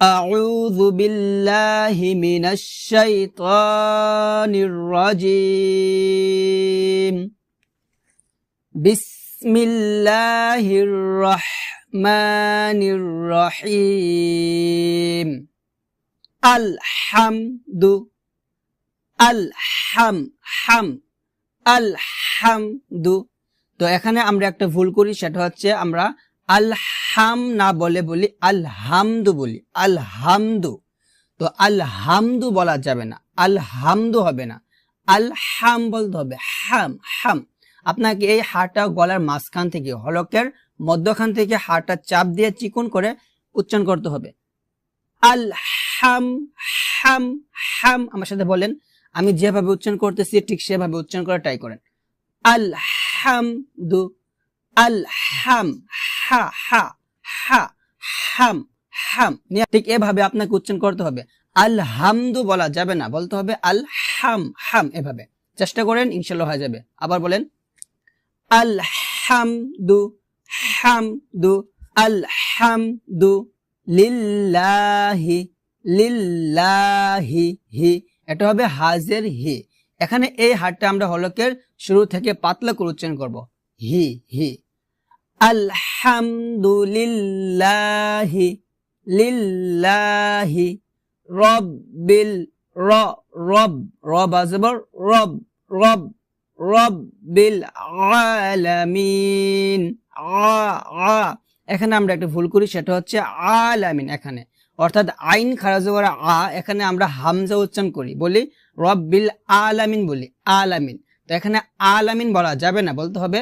أعوذ بالله من الشيطان الرجيم بسم الله الرحمن الرحيم الحمد الحم حم আলহামদু তো এখানে আমরা একটা ভুল করি সেটা হচ্ছে আমরা আলহাম না বলে বলি আলহামদু বলি, আলহামদু। তো আলহামদু বলা যাবে না, আলহামদু হবে না। আলহাম বলতে হবে হাম হাম। আপনাকে এই হাটা গলার মাঝখান থেকে, হলকের মধ্যখান থেকে হাটা চাপ দিয়ে চিকন করে উচ্চারণ করতে হবে। আলহাম, হাম হাম হাম আমার সাথে বলেন, আমি যেভাবে উচ্চারণ করতেছি, ঠিক সেভাবে উচ্চারণ করা ট্রাই করেন। আলহামদু, আলহাম হা হা হা, হাম হাম। ঠিক এভাবে আপনাকে উচ্চারণ করতে হবে। আলহামদু বলা যাবে না, বলতে হবে আল হাম হাম এভাবে। চেষ্টা করেন ইনশাল্লাহ হয়ে যাবে। আবার বলেন, আলহামদু, হামদু, আলহামদু লিল্লাহি লিল্লাহি, হি। এটা হবে হাজের হি। এখানে এই হাটটা আমরা হলকের শুরু থেকে পাতলা করে উচ্চারণ করব। হি হি। আলহামদুলিল্লাহি লিল্লাহি রব্বিল র, রব রব আজবর রব রব, রব্বিল আলামিন, আ আ। এখানে আমরা একটা ভুল করি, সেটা হচ্ছে আলামিন এখানে। অর্থাৎ আইন খারাজ আ, এখানে আমরা হামজা উচ্চারণ করি, বলি রব্বিল আলামিন বলি, আলামিন। তো এখানে আলামিন বলা যাবে না, বলতে হবে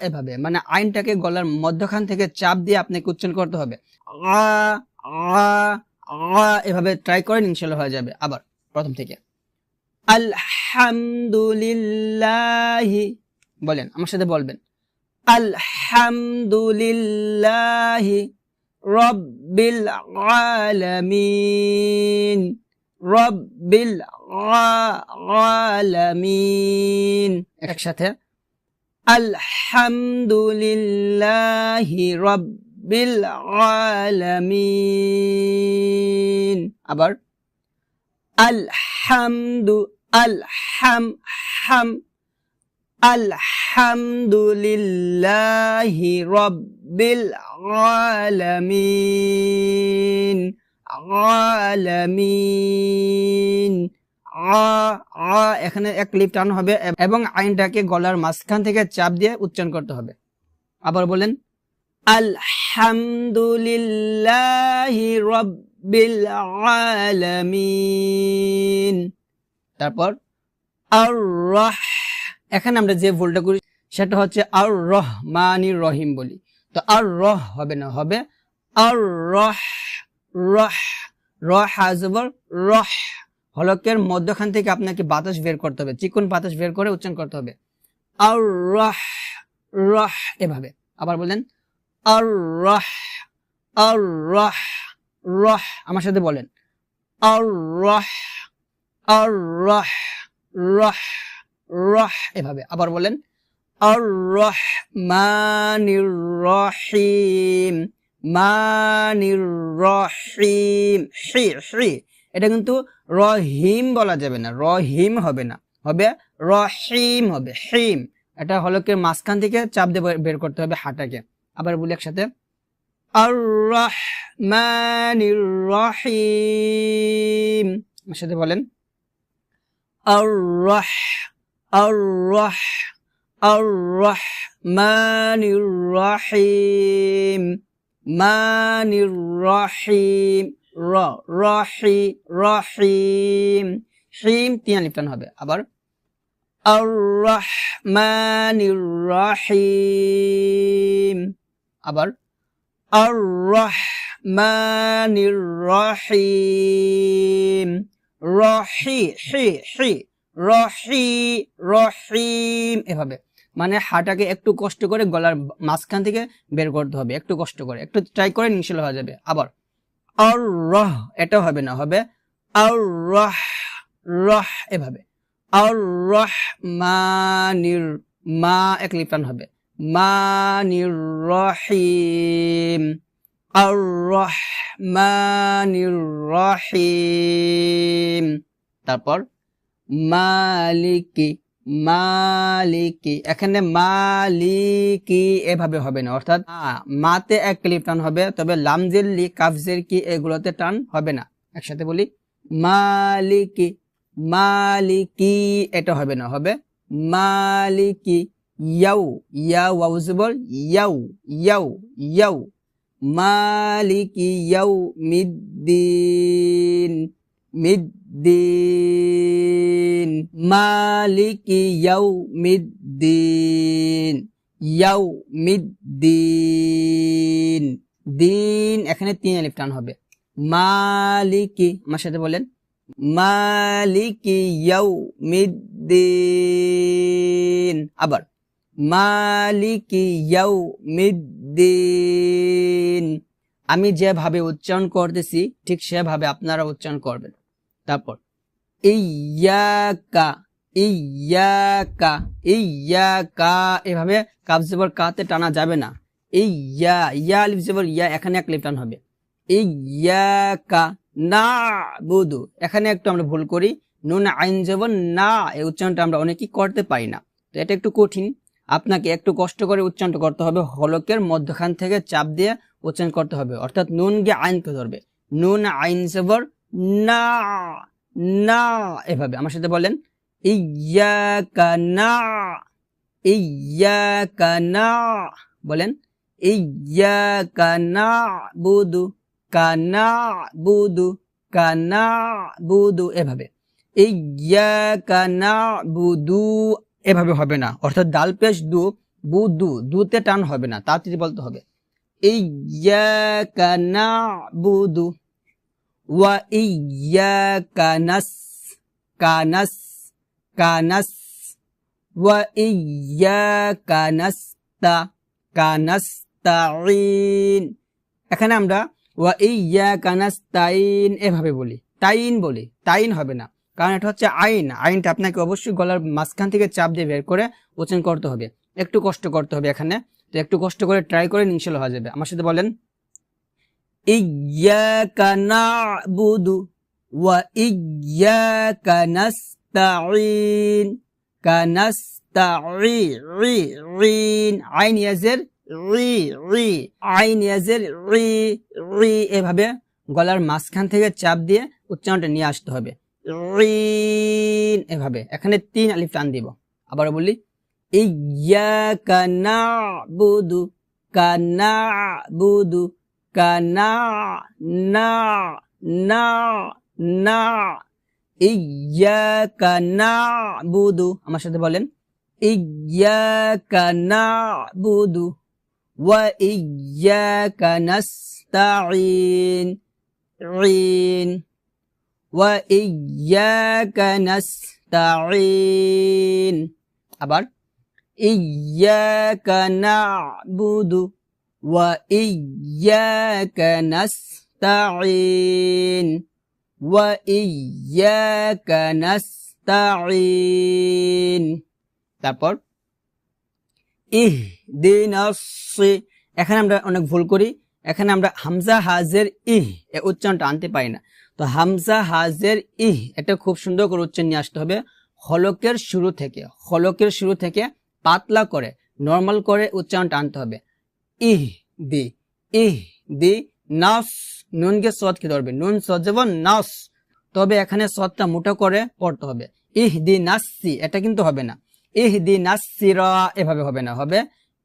এভাবে। মানে আইনটাকে গলার মধ্যখান থেকে চাপ দিয়ে আপনাকে উচ্চারণ করতে হবে। আ আ আ এভাবে ট্রাই করেন ইনশাল্লাহ হয়ে যাবে। আবার প্রথম থেকে। আলহামদুলিল্লাহি। বলেন, আমার সাথে বলবেন। আলহামদুলিল্লাহি রব্বিল আলামিন। রব্বিল আলামিন। একসাথে আলহামদুলিল্লাহি রব্বিল আলামিন আবার আলহামদু আলহাম হাম আলহামদুলিল্লাহি রব্বিল আলামিন আলামিন এখানে এক লিপ টান হবে এবং আইনটাকে গলার মাঝখান থেকে চাপ দিয়ে উচ্চারণ করতে হবে। আবার বলেন, আলহামদুলিল্লাহি রব্বিল আলামিন। তারপর আর এখানে আমরা যে ভুলটা করি, সেটা হচ্ছে আর রহমানির রহিম বলি। তো আর রহ হবে না, হবে আর রহ রহ রহ হাজবর রহ। হলকের মধ্যখান থেকে আপনাকে বাতাস বের করতে হবে। চিকন বাতাস বের করে উচ্চারণ করতে হবে। আর রহ রহ এভাবে। আবার বলেন আর রহ আর রহ রহ আমার সাথে বলেন। আর রহ আর রহ রহ রহ এভাবে। আবার বলেন আর রহ মানির রহিম মানির রহিম। শ্রী হি এটা কিন্তু রহিম বলা যাবে না, রহিম হবে না। হবে রহিম, হবে হিম। এটা হলকে মাঝখান থেকে চাপ দিয়ে বের করতে হবে হাটাকে। আবার বলি একসাথে। আর সাথে বলেন। আর আর আর রহিম মানির রহিম র রহি রহিম হিম তিন লিপ্টান হবে। আবার আর রহমানির রহিম, আবার আর রহমানির রহিম, রহি, হি হি, রহি, রহিম এভাবে। মানে হাটাকে একটু কষ্ট করে গলার মাঝখান থেকে বের করতে হবে, একটু কষ্ট করে, একটু ট্রাই করে ইনশাল্লাহ হয়ে যাবে। আবার আর রহ এটা হবে না, হবে আর রহ রহ এভাবে। আর রহ মানির মা এক লিপ্টান হবে। মানির রহিম আর রহমানির রহিম তারপর মালিকি মালিকি, এখানে মালিকি এভাবে হবে না। অর্থাৎ মাতে এক ক্লিপ টান হবে, তবে লামজের কাফজের কি এগুলোতে টান হবে না? একসাথে বলি, মালিকি মালিকি এটা হবে না, হবে মালিকি, ইয়াউ ইয়া ওয়াউজবর ইয়াউ ইয়াউ ইয়াউ, মালিকি, ইয়াউ, মিদ্দিন মিদ্দিন, মালিকি ইয়াউ মিদ্দিন ইয়াউ মিদ্দিন দিন, এখানে তিন আলিফ টান হবে। মালিকি আমার সাথে বলেন। মালিকি ইয়াউ মিদ্দিন আবার। মালিকি ইয়াউ মিদ্দিন আমি যেভাবে উচ্চারণ করতেছি, ঠিক সেভাবে আপনারা উচ্চারণ করবেন। তারপর ইয়াকা ইয়াকা এভাবে কাতে টানা যাবে না। ইয়া ইয়া আলিফ ইয়া এখানে এক লিফ হবে। ইয়াকা না বুধু এখানে একটু আমরা ভুল করি। নুন আইন জবর না এই উচ্চারণটা আমরা অনেকেই করতে পারি না। তো এটা একটু কঠিন। আপনাকে একটু কষ্ট করে উচ্চারণ করতে হবে। হলকের মধ্যখান থেকে চাপ দিয়ে উচ্চারণ করতে হবে। অর্থাৎ নুন গিয়ে আইনকে ধরবে। নুন আইন জবর না না, এভাবে। আমার সাথে বলেন ইয়াকা না ইয়াকা না। বলেন ইয়াকা না বুদু কানা বুদু কানা বুদু। এভাবে। ইয়াকা না বুদু এভাবে হবে না। অর্থাৎ ডাল পেশ দু, বুদু দুতে টান হবে না তাড়াতাড়ি বলতে হবে। ইয়াকা না বুদু ওয়া ইয়াকা নাস কানাস কানাস ওয়া কানাস্তাইন এখানে আমরা ওয়া নাস্তাইন এভাবে বলি। তাইন বলি। তাইন হবে না। কারণ এটা হচ্ছে আইন। আইনটা আপনাকে অবশ্যই গলার মাঝখান থেকে চাপ দিয়ে বের করে উচ্চারণ করতে হবে। একটু কষ্ট করতে হবে এখানে। তো একটু কষ্ট করে ট্রাই করে ইনশাল্লাহ হয়ে যাবে। আমার সাথে বলেন। ইয়াকা নাবুদু ওয়া কানাস্তাই রি রিন আইন ইয়াজের রি রি আইন ইয়াজের রি রি এভাবে গলার মাঝখান থেকে চাপ দিয়ে উচ্চারণটা নিয়ে আসতে হবে। রিন এভাবে। এখানে তিন আলিফ টান দিব। আবার বলি ইয়াকা নাবুদু কানাবুদু কানা না না না ইয়াকা নাবুদু আমার সাথে বলেন ইয়াকা নাবুদু ওয়া ইয়াকা নাস্তাইন রিন ওয়া ইয়াকা নাস্তাইন আবার ইয়াকা নাবুদু নাস্তাইন ওয়া ইয়াকা নাস্তাইন তারপর ইহ দিন এখানে আমরা অনেক ভুল করি, এখানে আমরা হামজা হাজের ইহ, এ উচ্চারণটা আনতে পারি না। তো হামজা হাজের ইহ, এটা খুব সুন্দর করে উচ্চারণ নিয়ে আসতে হবে। হলকের শুরু থেকে, হলকের শুরু থেকে পাতলা করে, নর্মাল করে উচ্চারণটা আনতে হবে। ইহ দি ইহ দি নাস, নুনকে কি ধরবে নুন সদ যাব নাস। তবে এখানে সদটা মোটা করে পড়তে হবে। ইহ দি নাসি, এটা কিন্তু হবে না। ইহ দি নাসিরা এভাবে হবে না। হবে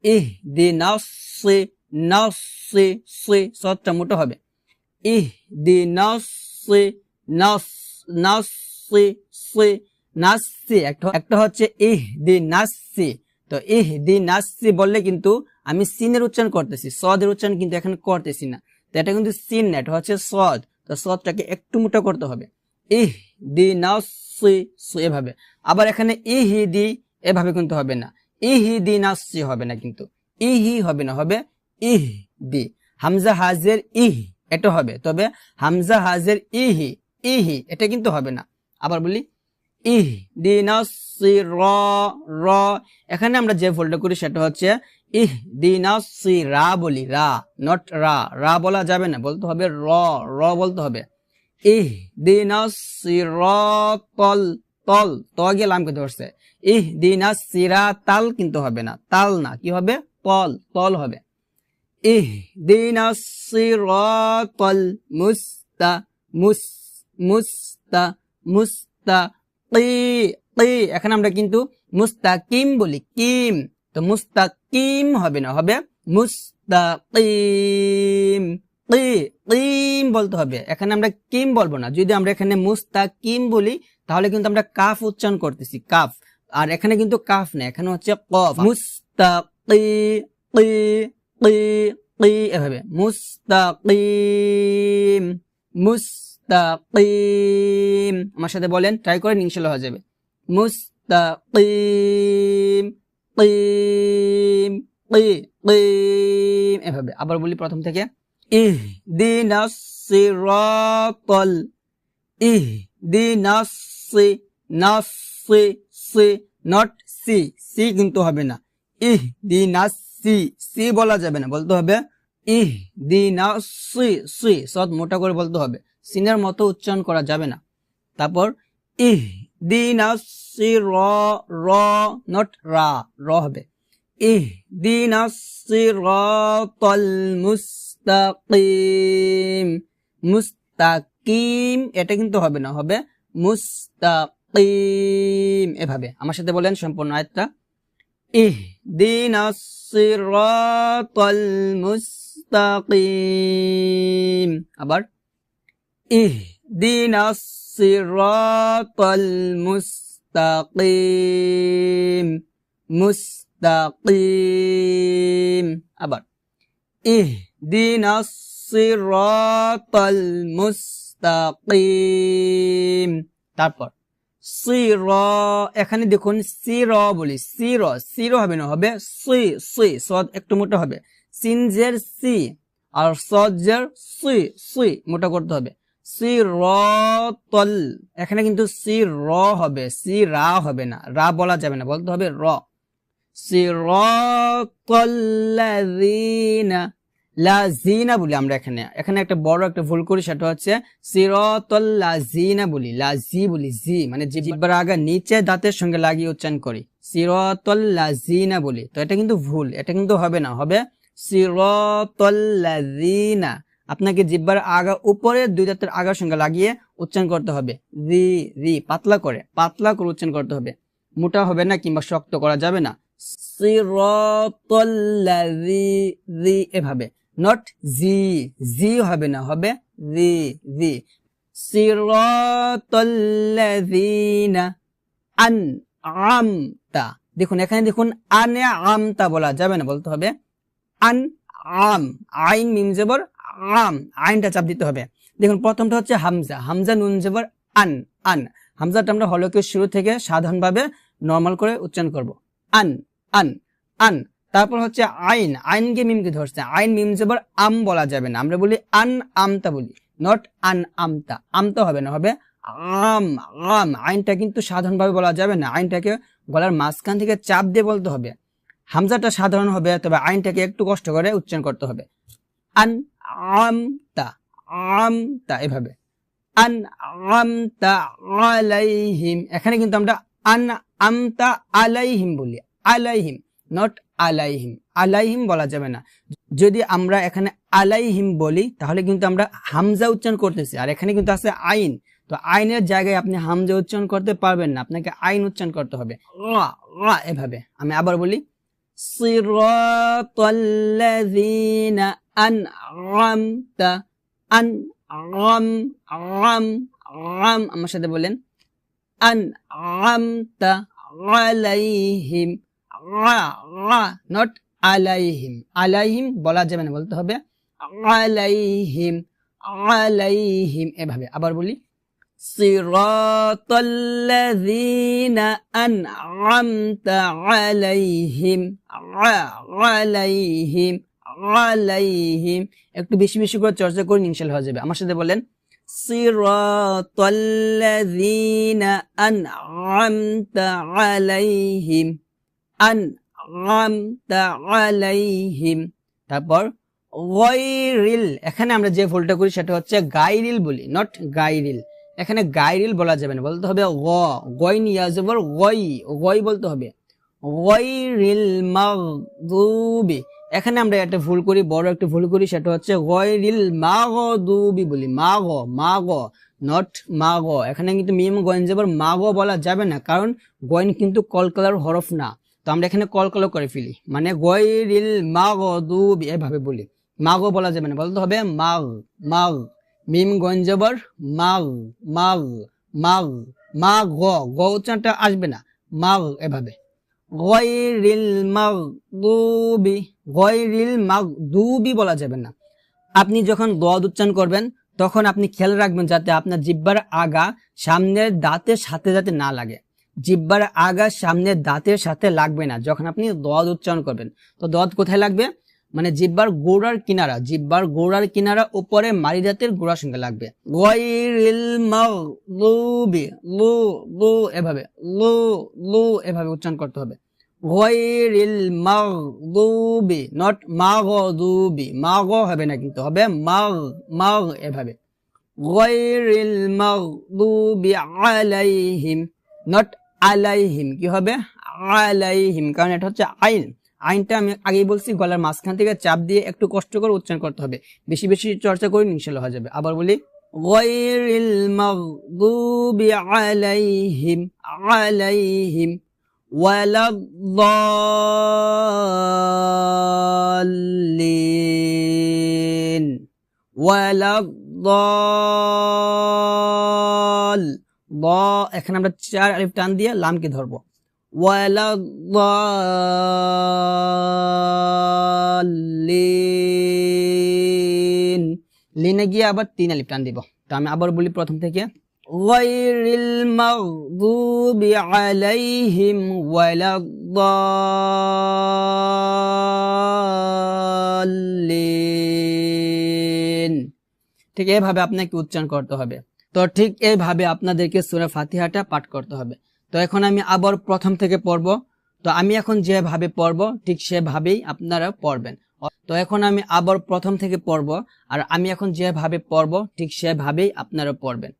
ইহ দি নাসি নাসি, সি সদটা মোটা হবে। ইহ দি নাসি, নাস, নাসি, সি, নাসি, একটা একটা হচ্ছে ইহ দি নাসি। তো ইহ দি নাসি বললে কিন্তু আমি সিনের উচ্চারণ করতেছি, সদের উচ্চারণ কিন্তু এখানে করতেছি না। তো এটা কিন্তু সিন না এটা হচ্ছে সদ। তো সদটাকে একটু মোটা করতে হবে। ইহ দি নাসি এভাবে। আবার এখানে ইহি দি এভাবে কিন্তু হবে না। ইহি দি নাসি হবে না কিন্তু। ইহি হবে না, হবে ইহ দি। হামজা হাজের ইহ, এটা হবে। তবে হামজা হাজের ইহি ইহি, এটা কিন্তু হবে না। আবার বলি ইহ দি নাসি র র এখানে আমরা যে ফোল্ডার করি সেটা হচ্ছে ইহ দিনা সি রা। বলি রা নট রা রা বলা যাবে না, বলতে হবে র। র বলতে হবে। ইহ দিনা সি র তল। তল ত গিয়ে লাম কিন্তু ধরছে ইহ দিনা সিরা তাল কিন্তু হবে না, তাল না। কি হবে? তল। তল হবে। ইহ দিনা সিরাতাল মুস্তা, মুস, মুস্তা মুস্তা এখানে আমরা কিন্তু মুস্তাকিম বলি, কিম। তো মুস্তাকিম হবে না, হবে মুস্তাকিম। কিম বলতে হবে। এখানে আমরা কিম বলব না। যদি আমরা এখানে মুস্তাকিম বলি, তাহলে কিন্তু আমরা কাফ উচ্চারণ করতেছি, কাফ। আর এখানে কিন্তু কাফ না এখানে হচ্ছে কফ। মুস্তাকি কি কি এভাবে। মুস্তাকিম। মুস্তাকিম। আমার সাথে বলেন ট্রাই করেন, ইনশাল্লাহ হয়ে যাবে। মুস্তাকিম, কিম, কি, কিম। এভাবে। আবার বলি প্রথম থেকে। ইহ সিরাতাল। ইহ সি নট সি সি কিন্তু হবে না। ইহ দিনাস সি। সি বলা যাবে না। বলতে হবে ইহ দিনাস সি। সি। সদ মোটা করে বলতে হবে। সিনের মতো উচ্চারণ করা যাবে না। তারপর, ইহ দিনাস সি, র নট, রা, র হবে। ইহ সিরাতাল মুস্তাকিম। মুস্তাকিম, এটা কিন্তু হবে না, হবে মুস্তাকিম এভাবে। আমার সাথে বলেন সম্পূর্ণ আয়াতটা। ইহদিনাস সিরাতাল মুস্তাকিম। আবার ইহদিনাস সিরাতাল মুস্তাকিম মুস্তাকিম আবার ইহদিনাস সিরাতাল মুস্তাকিম তারপর সির, এখানে দেখুন সির বলি, সির সির হবে না, হবে সি সি, সদ একটু মোটা হবে। সিনজের সি আর সজ্জের সি সি মোটা করতে হবে। সি র তল এখানে কিন্তু সি র হবে সি রা হবে না, রা বলা যাবে না, বলতে হবে র। সি র তল্লাযীনা লাজিনা বলি আমরা এখানে। এখানে একটা বড় একটা ভুল করি, সেটা হচ্ছে সিরতল লাজিনা বলি লাজি বলি, জি মানে জিব্বার আগা নিচে দাঁতের সঙ্গে লাগিয়ে উচ্চারণ করি। সিরতল লাজিনা বলি। তো এটা কিন্তু ভুল, এটা কিন্তু হবে না, হবে সিরতল লাজিনা আপনাকে জিব্বার আগা উপরে দুই দাঁতের আগার সঙ্গে লাগিয়ে উচ্চারণ করতে হবে। রি রি, পাতলা করে পাতলা করে উচ্চারণ করতে হবে। মোটা হবে না কিংবা শক্ত করা যাবে না। এভাবে। নট জি জি হবে না, হবে জি জি আমতা দেখুন, এখানে দেখুন, আনে আমতা বলা যাবে না, বলতে হবে। আন আম আইন, মিম জবর আম আইনটা চাপ দিতে হবে। দেখুন, প্রথমটা হচ্ছে হামজা। হামজা নুন জবর আন আন। হামজাটা আমরা হলকের শুরু থেকে সাধারণভাবে নর্মাল করে উচ্চারণ করব। আন আন আন। তারপর হচ্ছে আইন। আইনকে মিমকে ধরছে। আইন মিম জবর আম বলা যাবে না। আমরা বলি আন আমতা বলি নট আন আমতা। আমতা হবে না, হবে আম আম। আইনটা কিন্তু সাধারণভাবে বলা যাবে না। আইনটাকে গলার মাঝখান থেকে চাপ দিয়ে বলতে হবে। হামজাটা সাধারণ হবে, তবে আইনটাকে একটু কষ্ট করে উচ্চারণ করতে হবে। আন আমতা আমতা এভাবে। আন আমতা আলাইহিম, এখানে কিন্তু আমরা আন আমতা আলাইহিম বলি। আলাইহিম নট আলাইহিম। আলাইহিম বলা যাবে না। যদি আমরা এখানে আলাইহিম বলি, তাহলে কিন্তু আমরা হামজা উচ্চারণ করতেছি। আর এখানে কিন্তু আছে আইন। তো আইনের জায়গায় আপনি হামজা উচ্চারণ করতে পারবেন না। আপনাকে আইন উচ্চারণ করতে হবে। এভাবে। আমি আবার বলি, সিরাতাল্লাযীনা আনআমতা আনআম আম আম আমার সাথে বলেন। আনআমতা আলাইহিম নট আলাইহিম। আলাইহিম বলা যাবে না, বলতে হবে। আলাইহিম আলাইহিম, এভাবে। আবার বলি। সিরাতাল্লাযীনা আন'আমতা আলাইহিম আলাইহিম। আলাইহিম। একটু বেশি বেশি করে চর্চা করুন, ইনশাআল্লাহ হয়ে যাবে। আমার সাথে বলেন, সিরাতাল্লাযীনা আন'আমতা আলাইহিম আন আনআমতা আলাইহিম। তারপর, গায়রিল। এখানে আমরা যে ভুলটা করি সেটা হচ্ছে গাইরিল বলি নট গাইরিল এখানে গাইরিল বলা যাবে না, বলতে হবে গ, গয় নিয়ে আসবে গই গই বলতে হবে। গয়রিল মাগদুবি। এখানে আমরা একটা ভুল করি, বড় একটা ভুল করি, সেটা হচ্ছে গয়রিল মাগদুবি বলি। মা গ মাগ মাগ নট মাগ। এখানে কিন্তু মিম গয়েন যাবার মাগ বলা যাবে না, কারণ গয়েন কিন্তু কলকলার হরফ না। তো আমরা এখানে কলকলা করে ফেলি। মানে গয়রিল মাগদুবি এভাবে বলি। মাগো বলা যাবে না, বলতে হবে মাগ মাগ। মিম গয়েন যাবার মাগ মাগ মাগ মাগ। গ উচ্চারণটা আসবে না, মাগ এভাবে। বলা যাবে না। আপনি যখন দদ উচ্চারণ করবেন, তখন আপনি খেয়াল রাখবেন যাতে আপনার জিব্বার আগা সামনের দাঁতের সাথে যাতে না লাগে। জিব্বার আগা সামনের দাঁতের সাথে লাগবে না, যখন আপনি দদ উচ্চারণ করবেন। তো দদ কোথায় লাগবে? মানে জিব্বার গোড়ার কিনারা, জিব্বার গোড়ার কিনারা উপরে মারি দাঁতের গোড়ার সঙ্গে লাগবে। এভাবে, লু লু এভাবে উচ্চারণ করতে হবে। গয়রিল মাগদুবি নট মাগদুবি। মাগ হবে না কিন্তু, হবে মাগ মাগ এভাবে। গয়রিল মাগদুবি আলাইহিম নট আলাইহিম। কি হবে? আলাইহিম, কারণ এটা হচ্ছে আইন। আইনটা আমি আগেই বলছি, গলার মাঝখান থেকে চাপ দিয়ে একটু কষ্ট করে উচ্চারণ করতে হবে। বেশি বেশি চর্চা করে ইনশাল্লাহ হয়ে যাবে। আবার বলি গয়রিল মাগদুবি আলাইহিম আলাইহিম। ولا الضالين ولا الضال ض এখানে আমরা চার আলিফ টান দিয়ে লামকে ধরবো ওয়ালা লিন লিনে গিয়ে আবার তিন আলিফ টান দিব তো আমি আবার বলি প্রথম থেকে غير المغضوب عليهم ولا الضالين ঠিক এইভাবে আপনাকে উচ্চারণ করতে হবে তো ঠিক এইভাবে আপনাদেরকে সুরা ফাতিহাটা পাঠ করতে হবে তো এখন আমি আবার প্রথম থেকে পড়ব তো আমি এখন যেভাবে পড়ব ঠিক সেভাবেই আপনারা পড়বেন তো এখন আমি আবার প্রথম থেকে পড়ব আর আমি এখন যেভাবে পড়ব ঠিক সেভাবেই আপনারা পড়বেন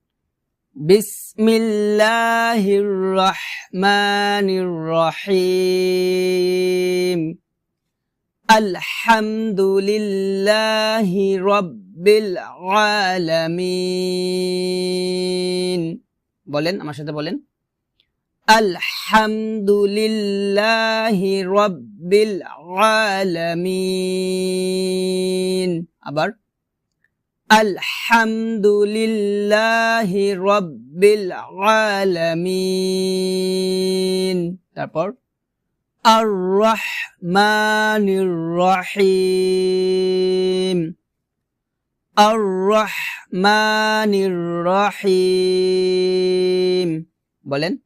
بسم الله الرحمن الرحيم الحمد لله رب العالمين বলেন আমার সাথে বলেন الحمد لله رب العالمين আবার আলহামদুলিল্লাহি রব্বিল আলামিন। তারপর আর রহমানির রহিম। আর রহমানির রহিম। বলেন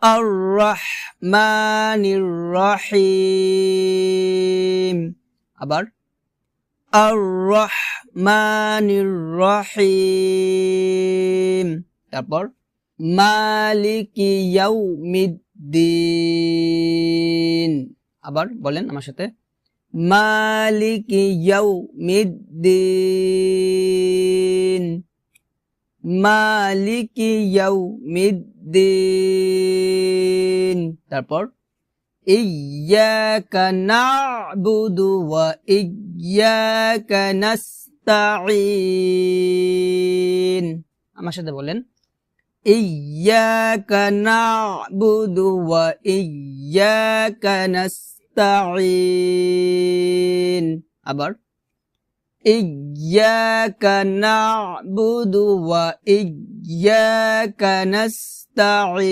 আর রহমানির রহিম। আবার আর রহ মানির রহিম। তারপর, মালিকি ইয়াউমিদ্দিন। আবার বলেন আমার সাথে, মালিকি ইয়াউমিদ্দিন। মালিকি ইয়াউমিদ্দিন। তারপর, ইয়্যাকা না'বুদু ওয়া ইয়্যাকা নাস نستعين আমার সাথে বলেন إياك نعبد وإياك نستعين আবার إياك نعبد وإياك نستعين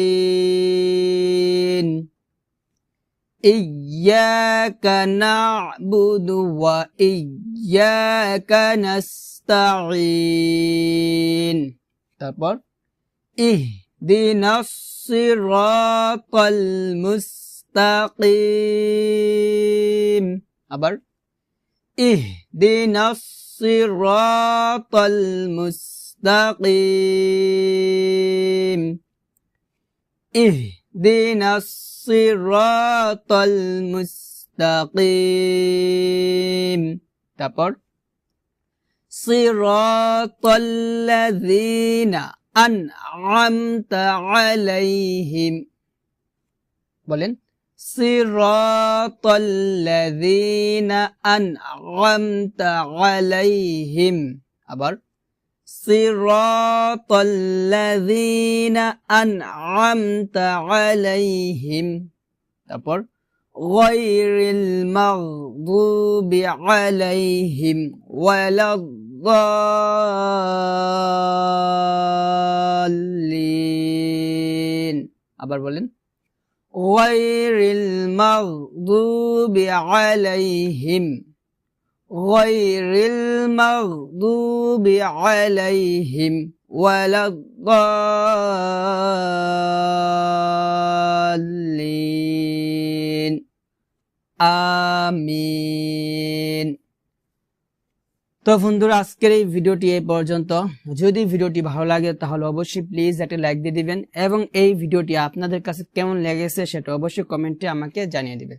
إياك نعبد وإياك نستعين তারপর اهدنا الصراط المستقيم আবার اهدنا الصراط المستقيم দিনাস সিরাতাল মুস্তাকিম তারপর সিরাতাল্লাযীনা আন'আমতা আলাইহিম বলেন সিরাতাল্লাযীনা আন'আমতা আলাইহিম আবার সিরাতাল্লাযীনা আন'আমতা আলাইহিম। তারপর গায়রিল মাগদুবি আলাইহিম ওয়ালাদ-দাল্লিন। আবার বলেন গায়রিল মাগদুবি আলাইহিম গায়রিল মাগদুবি আলাইহিম ওয়ালাদ-দাল্লিন আমিন তো বন্ধুরা, আজকের এই ভিডিওটি এই পর্যন্ত। যদি ভিডিওটি ভালো লাগে, তাহলে অবশ্যই প্লিজ একটা লাইক দিয়ে দিবেন এবং এই ভিডিওটি আপনাদের কাছে কেমন লেগেছে, সেটা অবশ্যই কমেন্টে আমাকে জানিয়ে দিবেন।